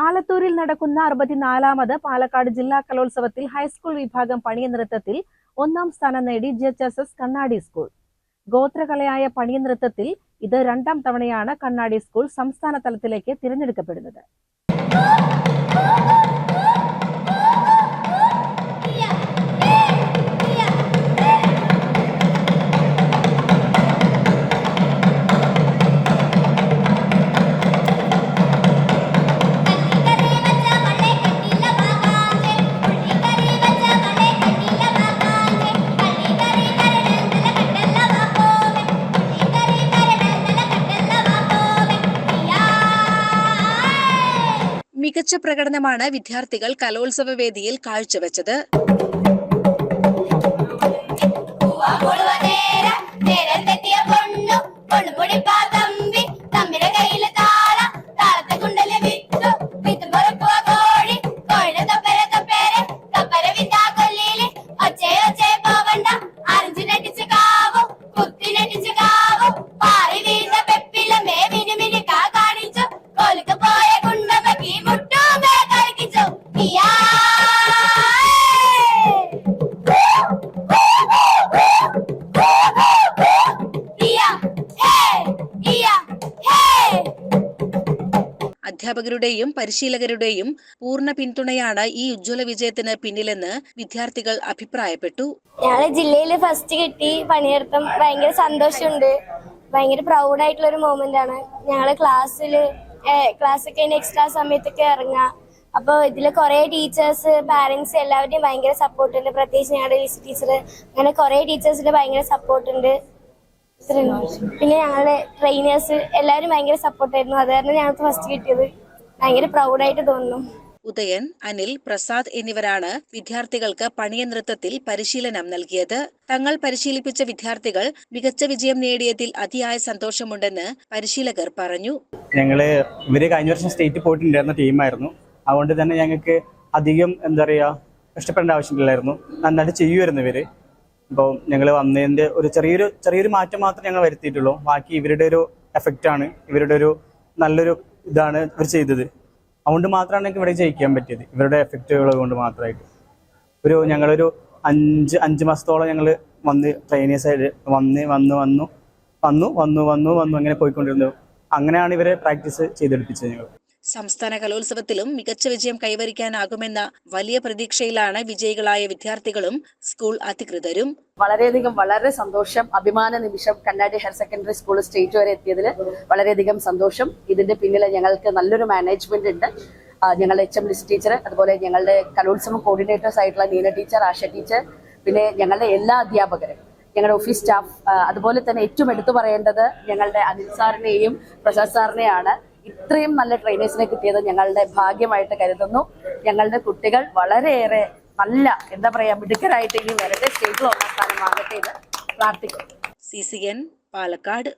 ആലത്തൂരിൽ നടക്കുന്ന അറുപത്തിനാലാമത് പാലക്കാട് ജില്ലാ കലോത്സവത്തിൽ ഹൈസ്കൂൾ വിഭാഗം പണിയനൃത്തത്തിൽ ഒന്നാം സ്ഥാനം നേടി G H S S Kannadi school. ഗോത്രകലയായ പണിയനൃത്തത്തിൽ ഇത് രണ്ടാം തവണയാണ് കണ്ണാടി സ്കൂൾ സംസ്ഥാന തലത്തിലേക്ക് തിരഞ്ഞെടുക്കപ്പെടുന്നത്. മികച്ച പ്രകടനമാണ് വിദ്യാർത്ഥികൾ കലോത്സവ വേദിയിൽ കാഴ്ചവെച്ചത്. അധ്യാപകരുടെയും പരിശീലകരുടെയും പൂർണ പിന്തുണയാണ് ഈ ഉജ്ജ്വല വിജയത്തിന് പിന്നിലെന്ന് വിദ്യാർത്ഥികൾ അഭിപ്രായപ്പെട്ടു. ഞങ്ങളെ ജില്ലയിൽ ഫസ്റ്റ് കിട്ടി. പണിയെടുത്തം ഭയങ്കര സന്തോഷമുണ്ട്. ഭയങ്കര പ്രൗഡ് ആയിട്ടുള്ള ഒരു മൊമെന്റ് ആണ്. ഞങ്ങൾ ക്ലാസ്സിൽ ക്ലാസ് ഒക്കെ എക്സ്ട്രാ സമയത്തൊക്കെ ഇറങ്ങുക. അപ്പോൾ ഇതിൽ കുറേ ടീച്ചേഴ്സ് പാരന്റ്സ് എല്ലാവരുടെയും ഭയങ്കര സപ്പോർട്ട് ഉണ്ട്. പ്രത്യേകിച്ച് ഞങ്ങളുടെ ടീച്ചർ അങ്ങനെ കുറേ ടീച്ചേഴ്സിന്റെ ഭയങ്കര സപ്പോർട്ട് ഉണ്ട്. പിന്നെ ഞങ്ങളുടെ ട്രെയിനേഴ്സ് എല്ലാവരും ഭയങ്കര സപ്പോർട്ടായിരുന്നു അത് കാരണം ഞങ്ങൾക്ക് ഫസ്റ്റ് കിട്ടിയത്. ഭയങ്കര പ്രൗഡായിട്ട് തോന്നുന്നു. ഉദയൻ അനിൽ പ്രസാദ് എന്നിവരാണ് വിദ്യാർത്ഥികൾക്ക് പണിയ നൃത്തത്തിൽ പരിശീലനം നൽകിയത്. തങ്ങൾ പരിശീലിപ്പിച്ച വിദ്യാർത്ഥികൾ മികച്ച വിജയം നേടിയതിൽ അതിയായ സന്തോഷമുണ്ടെന്ന് പരിശീലകർ പറഞ്ഞു. ഞങ്ങൾ ഇവർ കഴിഞ്ഞ വർഷം സ്റ്റേറ്റ് പോയിട്ടുണ്ടായിരുന്ന ടീമായിരുന്നു അതുകൊണ്ട് തന്നെ ഞങ്ങൾക്ക് അധികം എന്താ പറയാ കഷ്ടപ്പെടേണ്ട ആവശ്യമില്ലായിരുന്നു. നന്നായിട്ട് ചെയ്യുമായിരുന്നു ഇവർ. അപ്പോൾ ഞങ്ങൾ വന്നതിന്റെ ഒരു ചെറിയൊരു ചെറിയൊരു മാറ്റം മാത്രമേ ഞങ്ങൾ വരുത്തിയിട്ടുള്ളൂ. ബാക്കി ഇവരുടെ ഒരു എഫക്റ്റ് ആണ്. ഇവരുടെ ഒരു നല്ലൊരു ഇതാണ് ഇവർ ചെയ്തത്. അതുകൊണ്ട് മാത്രമാണ് ഞങ്ങൾക്ക് ഇവിടെ ജയിക്കാൻ പറ്റിയത്. ഇവരുടെ എഫക്റ്റുകൾ കൊണ്ട് മാത്രമായിട്ട്. ഒരു ഞങ്ങളൊരു അഞ്ച് അഞ്ച് മാസത്തോളം ഞങ്ങൾ വന്ന് ട്രെയിനേഴ്സ് ആയിട്ട് വന്ന് വന്ന് വന്നു. വന്നു വന്നു വന്നു വന്നു അങ്ങനെ പോയിക്കൊണ്ടിരുന്നു. അങ്ങനെയാണ് ഇവരെ പ്രാക്ടീസ് ചെയ്തെടുപ്പിച്ചത് ഞങ്ങൾ. സംസ്ഥാന കലോത്സവത്തിലും മികച്ച വിജയം കൈവരിക്കാനാകുമെന്ന വലിയ പ്രതീക്ഷയിലാണ് വിജയികളായ വിദ്യാർത്ഥികളും സ്കൂൾ അധികൃതരും. വളരെയധികം വളരെ സന്തോഷം. അഭിമാന നിമിഷം കണ്ണാടി ഹയർ സെക്കൻഡറി സ്കൂൾ സ്റ്റേറ്റ് വരെ എത്തിയതിൽ വളരെയധികം സന്തോഷം. ഇതിന്റെ പിന്നിൽ ഞങ്ങൾക്ക് നല്ലൊരു മാനേജ്മെന്റ് ഉണ്ട്. ഞങ്ങളുടെ എച്ച് എം ഡിസ് ടീച്ചർ അതുപോലെ ഞങ്ങളുടെ കലോത്സവം കോർഡിനേറ്റേഴ്സ് ആയിട്ടുള്ള നീന ടീച്ചർ ആശ ടീച്ചർ പിന്നെ ഞങ്ങളുടെ എല്ലാ അധ്യാപകരും ഞങ്ങളുടെ ഓഫീസ് സ്റ്റാഫ് അതുപോലെ തന്നെ ഏറ്റവും എടുത്തു പറയേണ്ടത് ഞങ്ങളുടെ അനിൽ സാറിനെയും പ്രസാദ് സാറിനെയാണ്. ഇത്രയും നല്ല ട്രെയിനേഴ്സിനെ കിട്ടിയത് ഞങ്ങളുടെ ഭാഗ്യമായിട്ട് കരുതുന്നു. ഞങ്ങളുടെ കുട്ടികൾ വളരെയേറെ നല്ല എന്താ പറയാ മിടുക്കരായിട്ട് ഇനി വരട്ടെ. സ്റ്റേജിൽ ഒന്നാം സ്ഥാനം വാങ്ങട്ടെ എന്ന് പ്രാർത്ഥിക്കുന്നു. C C N Palakkad.